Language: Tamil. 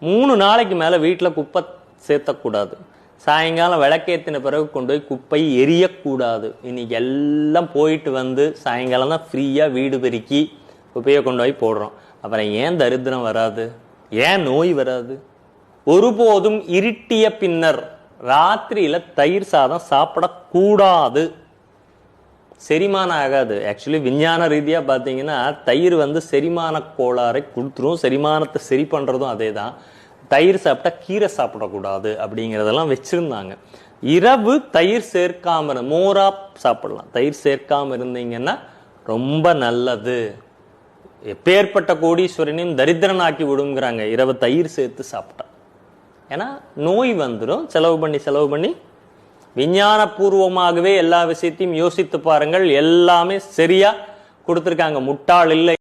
மூணு நாளைக்கு மேலே வீட்டில் குப்பை சேர்த்தக்கூடாது. சாயங்காலம் விளக்கேற்றின பிறகு கொண்டு போய் குப்பை எரியக்கூடாது. இன்னைக்கு எல்லாம் போயிட்டு வந்து சாயங்காலம் தான் ஃப்ரீயாக வீடு பெருக்கி குப்பையை கொண்டு போய் போடுறோம். அப்புறம் ஏன் தரித்திரம் வராது? ஏன் நோய் வராது? ஒருபோதும் இருட்டிய பின்னர் ராத்திரியில் தயிர் சாதம் சாப்பிடக்கூடாது. செரிமானம் ஆகாது. ஆக்சுவலி விஞ்ஞான ரீதியாக பார்த்தீங்கன்னா தயிர் வந்து செரிமான கோளாறை கொடுத்துரும் செரிமானத்தை சரி பண்ணுறதும் அதே தான் தயிர் சாப்பிட்டா கீரை சாப்பிடக்கூடாது அப்படிங்கிறதெல்லாம் வச்சுருந்தாங்க. இரவு தயிர் சேர்க்காம மோராக மோரா சாப்பிடலாம். தயிர் சேர்க்காம இருந்தீங்கன்னா ரொம்ப நல்லது. எப்பேற்பட்ட கோடீஸ்வரனையும் தரித்திரனாக்கி விடுங்கிறாங்க. இரவு தயிர் சேர்த்து சாப்பிட்டா. ஏன்னா நோய் வந்துடும் செலவு பண்ணி செலவு பண்ணி விஞ்ஞானபூர்வமாகவே எல்லா விஷயத்தையும் யோசித்து பாருங்கள். எல்லாமே சரியா கொடுத்துருக்காங்க. முட்டாள் இல்லை.